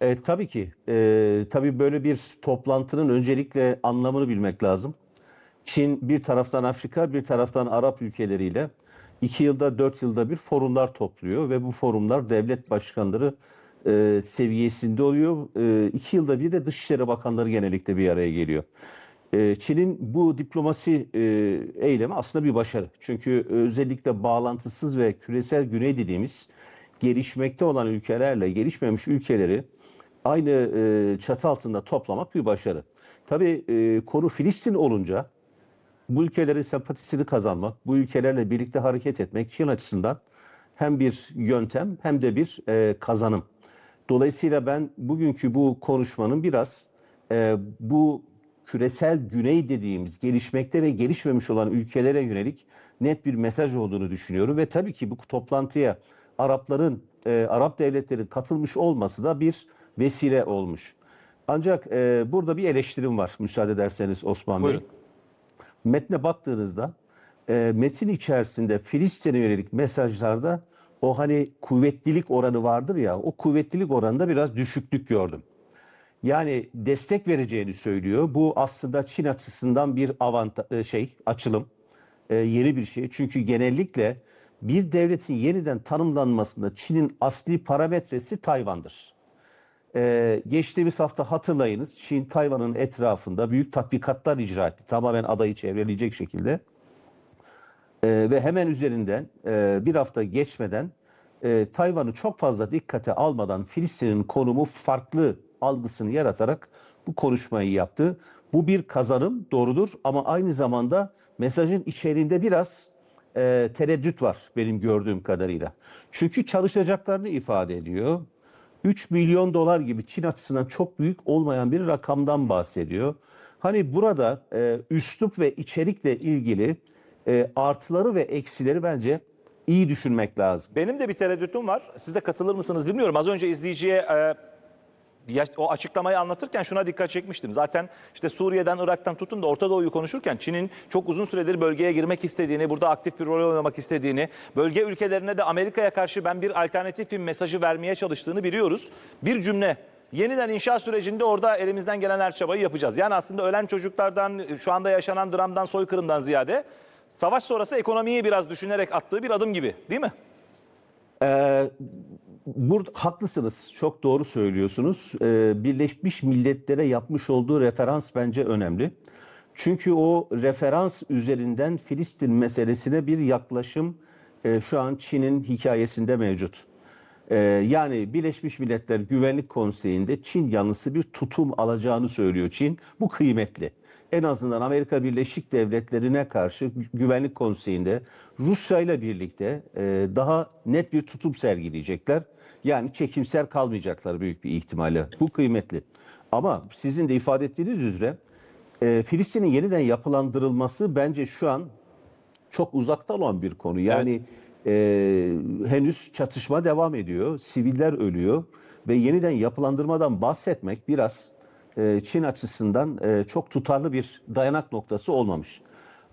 E, tabii ki. E, tabii böyle bir toplantının öncelikle anlamını bilmek lazım. Çin bir taraftan Afrika, bir taraftan Arap ülkeleriyle iki yılda, dört yılda bir forumlar topluyor ve bu forumlar devlet başkanları e, seviyesinde oluyor. E, iki yılda bir de Dışişleri Bakanları genellikle bir araya geliyor. E, Çin'in bu diplomasi e, eylemi aslında bir başarı. Çünkü özellikle bağlantısız ve küresel güney dediğimiz gelişmekte olan ülkelerle gelişmemiş ülkeleri aynı e, çatı altında toplamak bir başarı. Tabii e, konu Filistin olunca bu ülkelerin sempatisini kazanmak, bu ülkelerle birlikte hareket etmek Çin açısından hem bir yöntem hem de bir e, kazanım. Dolayısıyla ben bugünkü bu konuşmanın biraz e, bu küresel güney dediğimiz gelişmekte ve gelişmemiş olan ülkelere yönelik net bir mesaj olduğunu düşünüyorum ve tabii ki bu toplantıya Arapların, e, Arap devletlerin katılmış olması da bir vesile olmuş. Ancak e, burada bir eleştirim var müsaade ederseniz Osman Bey. Buyurun. Metne baktığınızda e, metin içerisinde Filistin'e yönelik mesajlarda o hani kuvvetlilik oranı vardır ya o kuvvetlilik oranında biraz düşüklük gördüm. Yani destek vereceğini söylüyor. Bu aslında Çin açısından bir avantaj şey açılım. e, yeni bir şey. Çünkü genellikle bir devletin yeniden tanımlanmasında Çin'in asli parametresi Tayvan'dır. Ee, geçtiğimiz hafta hatırlayınız Çin Tayvan'ın etrafında büyük tatbikatlar icra etti. Tamamen adayı çevreleyecek şekilde. Ee, ve hemen üzerinden e, bir hafta geçmeden e, Tayvan'ı çok fazla dikkate almadan Filistin'in konumu farklı algısını yaratarak bu konuşmayı yaptı. Bu bir kazanım doğrudur ama aynı zamanda mesajın içeriğinde biraz e, tereddüt var benim gördüğüm kadarıyla. Çünkü çalışacaklarını ifade ediyor. 3 milyon dolar gibi Çin açısından çok büyük olmayan bir rakamdan bahsediyor. Hani burada e, üslup ve içerikle ilgili e, artıları ve eksileri bence iyi düşünmek lazım. Benim de bir tereddütüm var. Siz de katılır mısınız bilmiyorum. Az önce izleyiciye e, o açıklamayı anlatırken şuna dikkat çekmiştim. Zaten işte Suriye'den, Irak'tan tutun da Orta Doğu'yu konuşurken Çin'in çok uzun süredir bölgeye girmek istediğini, burada aktif bir rol oynamak istediğini, bölge ülkelerine de Amerika'ya karşı ben bir alternatifim mesajı vermeye çalıştığını biliyoruz. Bir cümle Yeniden inşa sürecinde orada elimizden gelen her çabayı yapacağız. Yani aslında ölen çocuklardan, şu anda yaşanan dramdan, soykırımdan ziyade savaş sonrası ekonomiyi biraz düşünerek attığı bir adım gibi değil mi? Ee, burada haklısınız. Çok doğru söylüyorsunuz. Ee, Birleşmiş Milletler'e yapmış olduğu referans bence önemli. Çünkü o referans üzerinden Filistin meselesine bir yaklaşım e, şu an Çin'in hikayesinde mevcut. Ee, yani Birleşmiş Milletler Güvenlik Konseyi'nde Çin yanlısı bir tutum alacağını söylüyor Çin. Bu kıymetli. En azından Amerika Birleşik Devletleri'ne karşı Gü- Güvenlik Konseyi'nde Rusya ile birlikte e, daha net bir tutum sergileyecekler. Yani çekimser kalmayacaklar büyük bir ihtimalle. Bu kıymetli. Ama sizin de ifade ettiğiniz üzere e, Filistin'in yeniden yapılandırılması bence şu an çok uzakta olan bir konu. Yani e, henüz çatışma devam ediyor, siviller ölüyor ve yeniden yapılandırmadan bahsetmek biraz e, Çin açısından e, çok tutarlı bir dayanak noktası olmamış.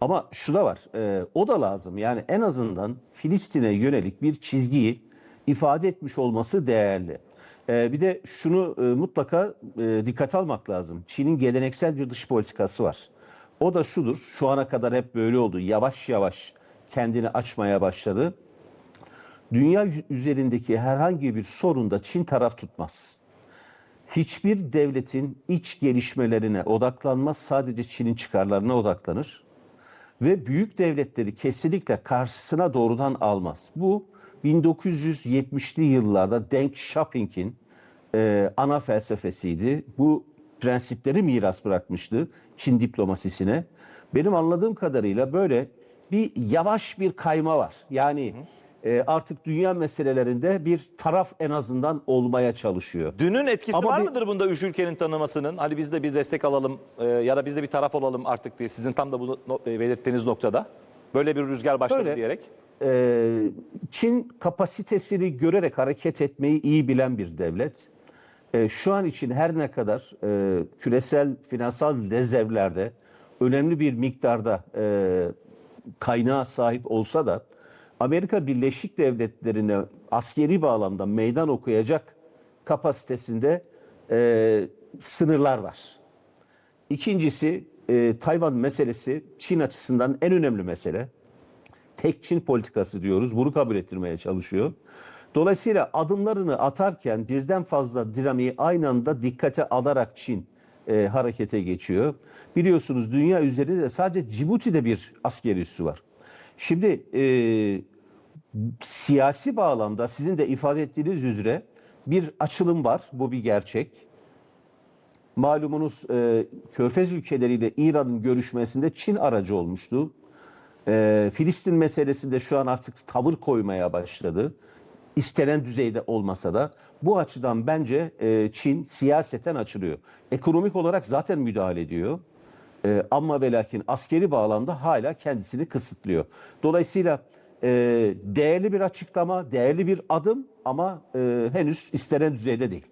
Ama şu da var, e, o da lazım. Yani en azından Filistin'e yönelik bir çizgiyi ifade etmiş olması değerli. E, bir de şunu e, mutlaka e, dikkate almak lazım. Çin'in geleneksel bir dış politikası var. O da şudur, şu ana kadar hep böyle oldu. Yavaş yavaş kendini açmaya başladı. Dünya üzerindeki herhangi bir sorunda Çin taraf tutmaz. Hiçbir devletin iç gelişmelerine odaklanmaz, sadece Çin'in çıkarlarına odaklanır. Ve büyük devletleri kesinlikle karşısına doğrudan almaz. Bu 1970'li yıllarda Deng Xiaoping'in e, ana felsefesiydi. Bu prensipleri miras bırakmıştı Çin diplomasisine. Benim anladığım kadarıyla böyle bir yavaş bir kayma var. Yani e, artık dünya meselelerinde bir taraf en azından olmaya çalışıyor. Dünün etkisi Ama var bir- mıdır bunda üç ülkenin tanımasının? Hani biz de bir destek alalım e, ya da biz de bir taraf olalım artık diye sizin tam da bunu e, belirttiğiniz noktada. Böyle bir rüzgar başladı Böyle. diyerek. Ee, Çin kapasitesini görerek hareket etmeyi iyi bilen bir devlet. Ee, şu an için her ne kadar e, küresel finansal rezervlerde önemli bir miktarda e, kaynağa sahip olsa da Amerika Birleşik Devletleri'ne askeri bağlamda meydan okuyacak kapasitesinde e, sınırlar var. İkincisi e, Tayvan meselesi Çin açısından en önemli mesele. Tek Çin politikası diyoruz. Bunu kabul ettirmeye çalışıyor. Dolayısıyla adımlarını atarken birden fazla dinamiği aynı anda dikkate alarak Çin e, harekete geçiyor. Biliyorsunuz dünya üzerinde de sadece Cibuti'de bir askeri üssü var. Şimdi e, siyasi bağlamda sizin de ifade ettiğiniz üzere bir açılım var. Bu bir gerçek. Malumunuz e, Körfez ülkeleriyle İran'ın görüşmesinde Çin aracı olmuştu. E, Filistin meselesinde şu an artık tavır koymaya başladı. İstenen düzeyde olmasa da bu açıdan bence e, Çin siyaseten açılıyor. Ekonomik olarak zaten müdahale ediyor. E, ama ve lakin askeri bağlamda hala kendisini kısıtlıyor. Dolayısıyla e, değerli bir açıklama, değerli bir adım ama e, henüz istenen düzeyde değil.